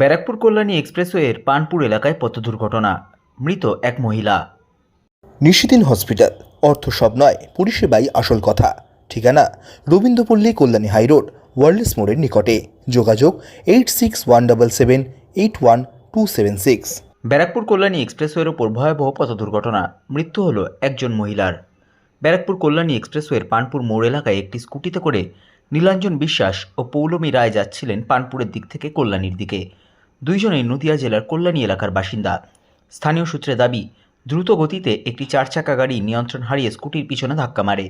ব্যারাকপুর কল্যাণী এক্সপ্রেসওয়ের পানপুর এলাকায় পথ দুর্ঘটনা। মৃত এক মহিলা। নিশিদিন হসপিটাল। অর্থ সব নয় পরিষেবাই আসল কথা। ঠিকানা রবীন্দ্রপল্লী কল্যাণী হাইরোড ওয়ার্ল্ডস মোড়ের নিকটে। যোগাযোগ eight six one double seven eight one two seven six. Barrackpore Kalyani এক্সপ্রেসওয়ের ওপর ভয়াবহ পথ দুর্ঘটনা। মৃত্যু হলো একজন মহিলার। ব্যারাকপুর কল্যাণী এক্সপ্রেসওয়ের পানপুর মোড় এলাকায় একটি স্কুটিতে করে নীলাঞ্জন বিশ্বাস ও পৌলমী রায় যাচ্ছিলেন পানপুরের দিক থেকে কল্যাণীর দিকে। দুইজনেই নদিয়া জেলার কল্যাণী এলাকার বাসিন্দা। স্থানীয় সূত্রে দাবি, দ্রুত গতিতে একটি চার চাকা গাড়ি নিয়ন্ত্রণ হারিয়ে স্কুটির পিছনে ধাক্কা মারে।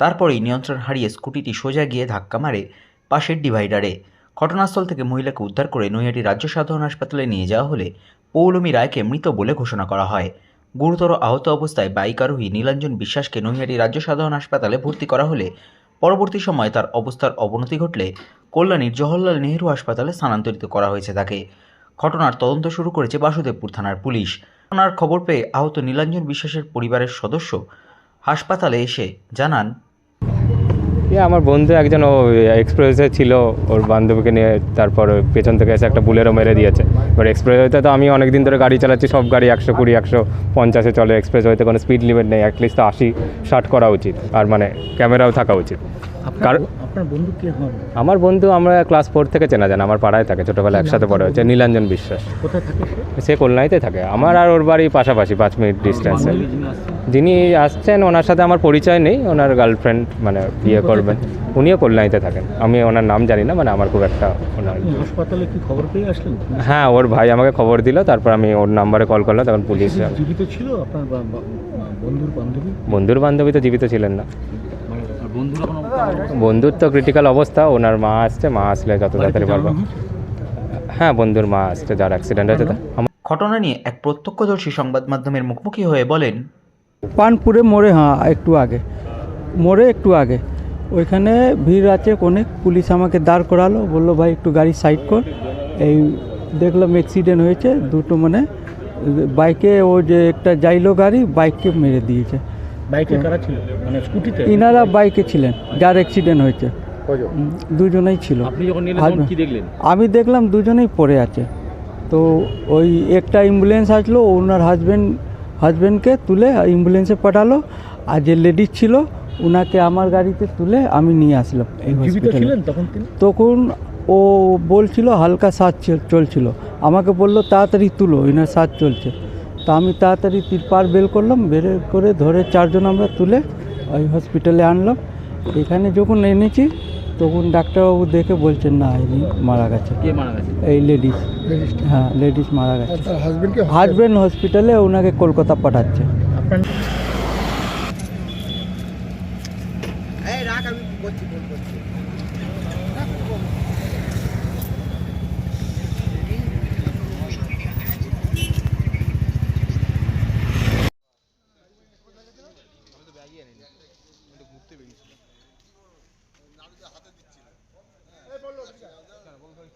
তারপরেই নিয়ন্ত্রণ হারিয়ে স্কুটিটি সোজা গিয়ে ধাক্কা মারে পাশের ডিভাইডারে। ঘটনাস্থল থেকে মহিলাকে উদ্ধার করে নৈহাটি রাজ্য সাধারণ হাসপাতালে নিয়ে যাওয়া হলে পৌলমী রায়কে মৃত বলে ঘোষণা করা হয়। গুরুতর আহত অবস্থায় বাইক আরোহী নীলাঞ্জন বিশ্বাসকে নৈহাটি রাজ্য সাধারণ হাসপাতালে ভর্তি করা হলে পরবর্তী সময়ে তার অবস্থার অবনতি ঘটলে কল্যাণীর জওহরলাল নেহরু হাসপাতালে স্থানান্তরিত করা হয়েছে তাকে। ঘটনার তদন্ত শুরু করেছে বাসুদেবপুর থানার পুলিশ। ঘটনার খবর পেয়ে আহত নীলাঞ্জন বিশ্বাসের পরিবারের সদস্য হাসপাতালে এসে জানান এ আমার বন্ধু একজন ও এক্সপ্রেসে ছিল, ওর বান্ধবীকে নিয়ে তারপর পেছন থেকে এসে একটা বুলেরও মেরে দিয়েছে। এবার এক্সপ্রেস এক্সপ্রেসওয়েতে তো আমি অনেক দিন ধরে গাড়ি চালাচ্ছি, সব গাড়ি একশো কুড়ি, একশো পঞ্চাশে চলে। এক্সপ্রেস এক্সপ্রেসওয়েতে কোনো স্পিড লিমিট নেই অ্যাটলিস্ট তো আশি, ষাট করা উচিত। আর মানে ক্যামেরাও থাকা উচিত। কার আপনার বন্ধু কে হন? আমার বন্ধু আমরা ক্লাস ফোর থেকে চেনা জানা আমার পাড়ায় থাকে ছোটোবেলা একসাথে পড়ে হচ্ছে নীলাঞ্জন বিশ্বাস। কোথায় থাকে সে? কল্যাণীতে থাকে। আমার আর ওর বাড়ি পাশাপাশি পাঁচ মিনিট ডিস্টেন্সে যিনি আসছেন। ওনার সাথে আমার পরিচয় নেই ওনার গার্লফ্রেন্ড মানে বিয়ে করবেন। উনিও কল্যাণীতে থাকেন। আমি ওনার নাম জানি না মানে আমার খুব একটা ওনার হাসপাতালে কি খবর পেয়ে আসলেন? হ্যাঁ ওর ভাই আমাকে খবর দিল তারপর আমি ওর নাম্বারে কল করলাম তখন পুলিশ জীবিত ছিল আপনার বা- বা- বন্ধুর বান্ধবী? বন্ধুর বান্ধবী তো জীবিত ছিলেন না। বন্ধুর তো ক্রিটিক্যাল অবস্থা ওনার মা আসছে মা আসলে যত তাড়াতাড়ি পারব হ্যাঁ বন্ধুর মা আসছে যার অ্যাক্সিডেন্ট হয়েছে তা- আমার ঘটনা নিয়ে এক প্রত্যক্ষদর্শী সংবাদ মাধ্যমের মুখোমুখি হয়ে বলেন পানপুরে মোড়ে হ্যাঁ একটু আগে। মোড়ে একটু আগে। ওইখানে ভিড় আছে অনেক পুলিশ আমাকে দাঁড় করালো বলল ভাই একটু গাড়ি সাইড কর। এই দেখলাম অ্যাক্সিডেন্ট হয়েছে দুটো মানে বাইকে ও যে একটা যাইলো গাড়ি বাইককে মেরে দিয়েছে। বাইকে কারা ছিল? মানে স্কুটিতে? ইনারা বাইকে ছিলেন যার অ্যাক্সিডেন্ট হয়েছে। দুজনেই ছিল। আপনি যখন নিলেন হাজবে- তখন কি দেখলেন? আমি দেখলাম দুজনেই পড়ে আছে। তো ওই একটা অ্যাম্বুলেন্স আসলো ওনার হাজব্যান্ড হাজব্যান্ডকে তুলে অ্যাম্বুলেন্সে পাঠালো। আর যে লেডিস ছিল ওনাকে আমার গাড়িতে তুলে আমি নিয়ে আসলাম তখন ও বলছিল হালকা শ্বাস চল- চলছিল। আমাকে বলল তাড়াতাড়ি তুলো এনার শ্বাস চলছে। তা আমি তাড়াতাড়ি তিরপার বের করলাম বের করে ধরে চারজন আমরা তুলে ওই হসপিটালে আনলাম। এখানে যখন এনেছি তখন ডাক্তারবাবু দেখে বলছেন না ইনি মারা গেছে। কে মারা গেছে? এই লেডিস হ্যাঁ লেডিস মারা গেছে। হাজব্যান্ড হসপিটালে ওনাকে কলকাতা পাঠাচ্ছে।